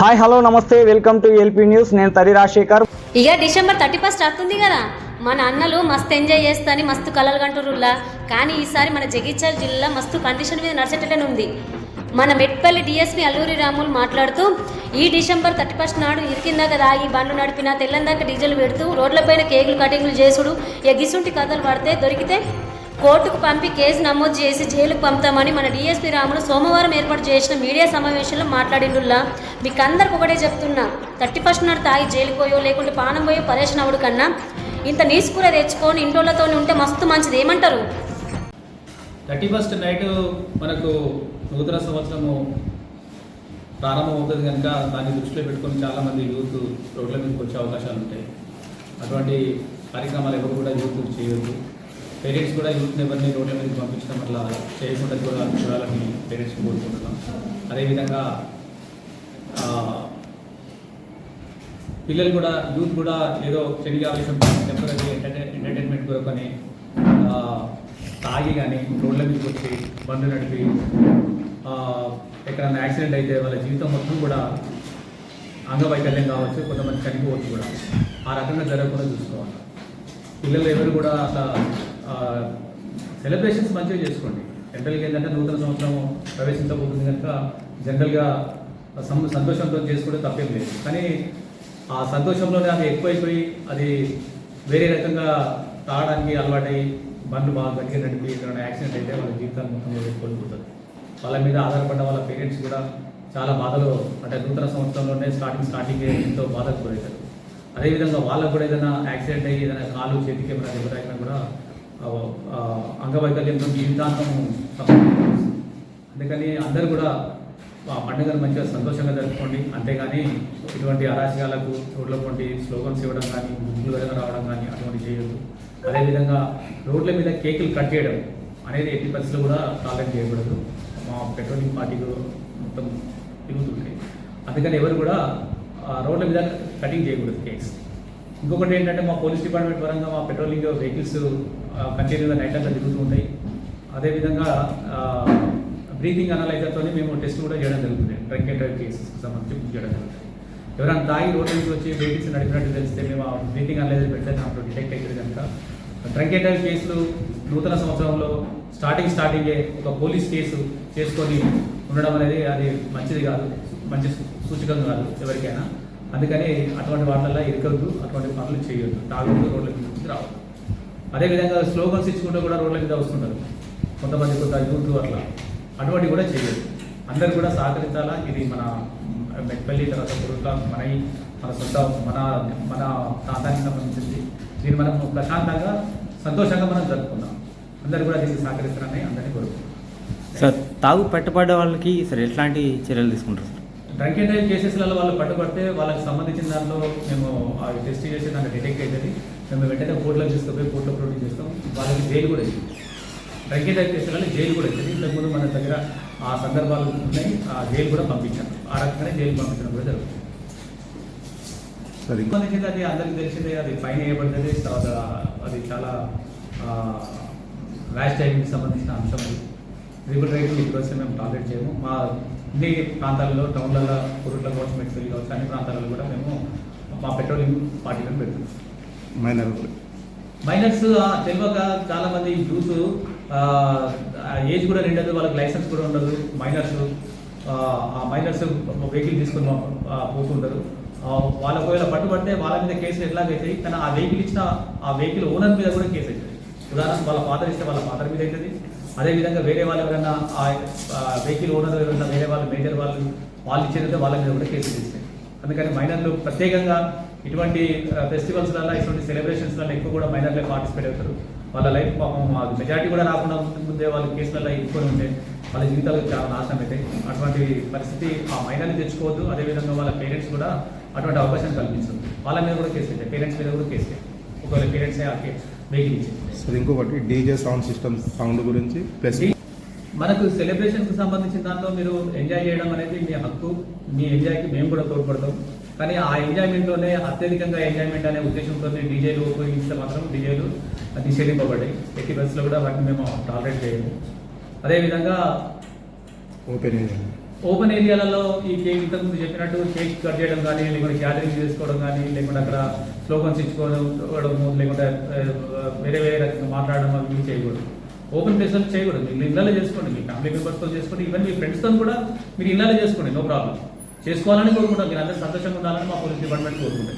Hi hello నమస్తే welcome to LP news. నేను తరి రాజశేఖర్. ఇక డిసెంబర్ థర్టీ ఫస్ట్ వస్తుంది కదా. మన అన్నలు మస్తు ఎంజాయ్ చేస్తాని మస్తు కలలు కంటురులా కానీ ఈసారి మన జగిత్యాల జిల్లా మస్తు కండిషన్ మీద నడిచేటట్లనే ఉంది. మన మెట్పల్లి డిఎస్పీ అల్లూరి రాములు మాట్లాడుతూ ఈ డిసెంబర్ థర్టీ ఫస్ట్ నాడు ఇరికిందాక ఈ బండ్లు నడిపిన తెల్లందాక డీజిల్ పెడుతూ రోడ్లపైన కేకులు కటింగ్లు చేసుడు ఎగిసుంటి కథలు పడితే దొరికితే కోర్టుకు పంపి కేసు నమోదు చేసి జైలుకు పంపుతామని మన డిఎస్పీ రాములు సోమవారం ఏర్పాటు చేసిన మీడియా సమావేశంలో మాట్లాడిండుల్లా. మీకు అందరికి ఒకటే చెప్తున్నా థర్టీ ఫస్ట్ నాడు తాగి జైలుకు పోయో లేకుంటే పానం పోయో పరేషన్ అవడు కన్నా. ఇంత నీసుకూర తెచ్చుకొని ఇంటోళ్ళతో ఉంటే మస్తు మంచిది ఏమంటారు? థర్టీ ఫస్ట్ నైట్ మనకు నూతన సంవత్సరము ప్రారంభం అవుతుంది కనుక దాన్ని దృష్టిలో పెట్టుకొని చాలామంది యూత్ రోడ్ల మీదకి వచ్చే అవకాశాలు ఉంటాయి. అటువంటి కార్యక్రమాలు ఎవరు కూడా యూత్ చేయొద్దు. పేరెంట్స్ కూడా యూత్ని ఎవరిని రోడ్ల మీద పంపించడం అట్లా చేయకుండా కూడా చూడాలని పేరెంట్స్ కోరుకుంటున్నాం. అదేవిధంగా పిల్లలు కూడా యూత్ కూడా ఏదో చెడు ఆవేశం టెంపరీ ఎంటర్టైన్ ఎంటర్టైన్మెంట్ కొరకని తాగి కానీ రోడ్ల మీదకి వచ్చి బండ్లు నడిపి ఎక్కడైనా యాక్సిడెంట్ అయితే వాళ్ళ జీవితం మొత్తం కూడా అంగవైకల్యం కావచ్చు కొంతమంది చనిపోవచ్చు కూడా. ఆ రకంగా జరగకుండా చూసుకోవాలి. పిల్లలు ఎవరు కూడా అట్లా సెలబ్రేషన్స్ మంచిగా చేసుకోండి. జనరల్గా ఏంటంటే నూతన సంవత్సరం ప్రవేశించబోతుంది కనుక జనరల్గా సం సంతోషంతో చేసుకుంటే తప్పేం లేదు. కానీ ఆ సంతోషంలోనే అది ఎక్కువైపోయి అది వేరే రకంగా తాగడానికి అలవాటై బండ్లు బాగా గట్టిగా నడిపి ఎక్కడైనా యాక్సిడెంట్ అయితే వాళ్ళ జీవితాన్ని మొత్తం కోల్పోతుంది వాళ్ళ మీద ఆధారపడ్డ వాళ్ళ పేరెంట్స్ కూడా చాలా బాధలు అంటే నూతన సంవత్సరంలోనే స్టార్టింగ్ స్టార్టింగ్ ఎంతో బాధకు గురవుతారు. అదేవిధంగా వాళ్ళకు కూడా ఏదైనా యాక్సిడెంట్ అయ్యి ఏదైనా కాలు చేతికి ఏమైనా దెబ్బ తాకినా కూడా అంగవైకల్యంతో జీవితాంతము అందుకని అందరూ కూడా ఆ పండుగను మంచిగా సంతోషంగా జరుపుకోండి. అంతేగాని ఇటువంటి అరాచకాలకు రోడ్ల స్లోగన్స్ ఇవ్వడం కానీ గుడ్లు విధంగా రావడం కానీ అటువంటి చేయొద్దు. అదేవిధంగా రోడ్ల మీద కేకులు కట్ చేయడం అనేది ఎట్టి పరిస్థితులు కూడా టాలెంట్ చేయకూడదు. మా పెట్రోలింగ్ పార్టీలో మొత్తం తిరుగుతుంటాయి. అందుకని ఎవరు కూడా రోడ్ల మీద కటింగ్ చేయకూడదు కేక్స్. ఇంకొకటి ఏంటంటే మా పోలీస్ డిపార్ట్మెంట్ పరంగా మా పెట్రోలింగ్ వెహికల్స్ కంటిన్యూగా నైట్ అంతా తిరుగుతూ ఉంటాయి. అదేవిధంగా బ్రీతింగ్ అనలైజర్తో మేము టెస్ట్ కూడా చేయడం జరుగుతుంది. డ్రంక్ అండ్ డ్రైవ్ కేసెస్కి సంబంధించి బుక్ చేయడం జరుగుతుంది. ఎవరైనా తాగి రోడ్డు నుంచి వచ్చి వెహికల్స్ నడిపినట్టు తెలిస్తే మేము ఆ బ్రీతింగ్ అనలైజర్ పెడితే దాంట్లో డిటెక్ట్ అయితే కనుక. డ్రంక్ అండ్ డ్రైవ్ కేసులు నూతన సంవత్సరంలో స్టార్టింగ్ స్టార్టింగే ఒక పోలీస్ కేసు చేసుకొని ఉండడం అనేది అది మంచిది కాదు. మంచి సూచకం కాదు ఎవరికైనా. అందుకని అటువంటి వాటిల్లో ఇరకద్దు అటువంటి పనులు చేయొద్దు. తాగుతూ రోడ్ల మీద నుంచి రావద్దు. అదేవిధంగా స్లోగన్స్ ఇచ్చుకుంటూ కూడా రోడ్ల మీద వస్తుంటారు. కొంతమంది కొంత యూత్ అట్లా. అటువంటి కూడా చేయొద్దు. అందరు కూడా సహకరించాలా? ఇది మన మెట్పల్లి తర్వాత కురుట్ల మన మన సొంత మన మన ప్రాంతానికి సంబంధించింది. దీన్ని మనం ప్రశాంతంగా సంతోషంగా మనం జరుపుకుందాం. అందరు కూడా దీన్ని సహకరిస్తారని అందరినీ కోరుకుంటున్నాం. సార్ తాగు పెట్టబడ్డ వాళ్ళకి సార్ ఎట్లాంటి చర్యలు తీసుకుంటారు? సార్ డ్రంక్ అండ్ డ్రైవ్ కేసెస్లలో వాళ్ళు పట్టుబడితే వాళ్ళకి సంబంధించిన దాంట్లో మేము అవి టెస్ట్ చేసి దాంట్లో డిటెక్ట్ అవుతుంది మేము వెంటనే కోర్టులో తీసుకుపోయి కోర్టులో ప్రొడ్యూస్ చేస్తాం. వాళ్ళకి జైలు కూడా ఇస్తుంది డ్రంక్ అండ్ డ్రైవ్ కేసులలో జైలు కూడా ఇస్తుంది ఇంతకుముందు మన దగ్గర ఆ సందర్భాలు ఉన్నాయి. ఆ జైలు కూడా పంపించాం. ఆ రకంగానే జైలు పంపించడం కూడా జరుగుతుంది. సంబంధించింది అది అందరికీ తెలిసిందే. అది ఫైన్ వేయబడ్డది. తర్వాత అది చాలా ర్యాష్ డ్రైవింగ్కి సంబంధించిన అంశం అది. రిబుల్ రైడింగ్ ఇప్పుడు మేము టార్గెట్ చేయము. మా అన్ని ప్రాంతాలలో టౌన్లలో కురుట్ల కావచ్చు మెట్పల్లి కావచ్చు అన్ని ప్రాంతాలలో కూడా మేము మా పెట్రోలింగ్ పార్టీలను పెడుతున్నాం. మైనర్ మైనర్స్ తెలియక చాలా మంది యూత్ ఏజ్ కూడా నిండదు వాళ్ళకి లైసెన్స్ కూడా ఉండదు. మైనర్స్ ఆ మైనర్స్ వెహికల్ తీసుకుని పోతుంటారు. వాళ్ళ ఒకవేళ పట్టుబడితే వాళ్ళ మీద కేసులు ఎట్లాగైతాయి? కానీ ఆ వెహికల్ ఇచ్చిన ఆ వెహికల్ ఓనర్ మీద కూడా కేసు అవుతుంది. ఉదాహరణకు వాళ్ళ ఫాదర్ ఇస్తే వాళ్ళ ఫాదర్ మీద అవుతుంది. అదేవిధంగా వేరే వాళ్ళు ఎవరైనా ఆ వెహికల్ ఓనర్ ఎవరైనా వేరే వాళ్ళు మేజర్ వాళ్ళు వాళ్ళు ఇచ్చినట్టు వాళ్ళ మీద కూడా కేసులు తీస్తాయి. అందుకని మైనర్లు ప్రత్యేకంగా ఇటువంటి ఫెస్టివల్స్లలో ఇటువంటి సెలబ్రేషన్స్లలో ఎక్కువ కూడా మైనర్లే పార్టిసిపేట్ అవుతారు. వాళ్ళ లైఫ్ పాపం మెజారిటీ కూడా రాకుండా ముందే వాళ్ళ కేసులలో ఎక్కువ ఉంటే వాళ్ళ జీవితాలు చాలా నాశనం అయితే అటువంటి పరిస్థితి ఆ మైనర్ని తెచ్చుకోవద్దు. అదేవిధంగా వాళ్ళ పేరెంట్స్ కూడా అటువంటి అవకాశం కల్పించదు వాళ్ళ మీద కూడా కేసు పేరెంట్స్ మీద కూడా కేసు ఒకవేళ పేరెంట్సే ఆ కేసు సార్ ఇంకొకటి డీజే సౌండ్ సిస్టమ్ సౌండ్ గురించి ప్లస్ మనకు సెలబ్రేషన్కి సంబంధించిన దాంట్లో మీరు ఎంజాయ్ చేయడం అనేది మీ హక్కు మీ ఎంజాయ్కి మేము కూడా తోడ్పడతాం. కానీ ఆ ఎంజాయ్మెంట్లోనే అత్యధికంగా ఎంజాయ్మెంట్ అనే ఉద్దేశంతో డీజేలు ఉపయోగిస్తే మాత్రం డీజేలు నిషేధింపబడ్డాయి ఎట్టి బస్సులో కూడా వాటిని మేము టాలరేట్ చేయము. అదేవిధంగా ఓపెన్ ఓపెన్ ఏరియాలలో ఈ కేక్ ఇంతకుముందు చెప్పినట్టు కేక్ కట్ చేయడం కానీ లేకుంటే గ్యాదరింగ్ చేసుకోవడం కానీ లేకుంటే అక్కడ స్లోగన్స్ ఇచ్చుకోవడం లేకుంటే వేరే వేరే రకంగా మాట్లాడడం అవి మీరు చేయకూడదు. ఓపెన్ ప్లేస్లో చేయకూడదు. మీరు ఇళ్ళలో చేసుకోండి మీ ఫ్యామిలీ మెంబర్స్తో చేసుకోండి ఈవెన్ మీ ఫ్రెండ్స్తో కూడా మీరు ఇళ్ళలో చేసుకోండి నో ప్రాబ్లం చేసుకోవాలని కోరుకుంటాం. మీరు అందరూ సంతోషంగా ఉండాలని మా పోలీస్ డిపార్ట్మెంట్ కోరుకుంటాం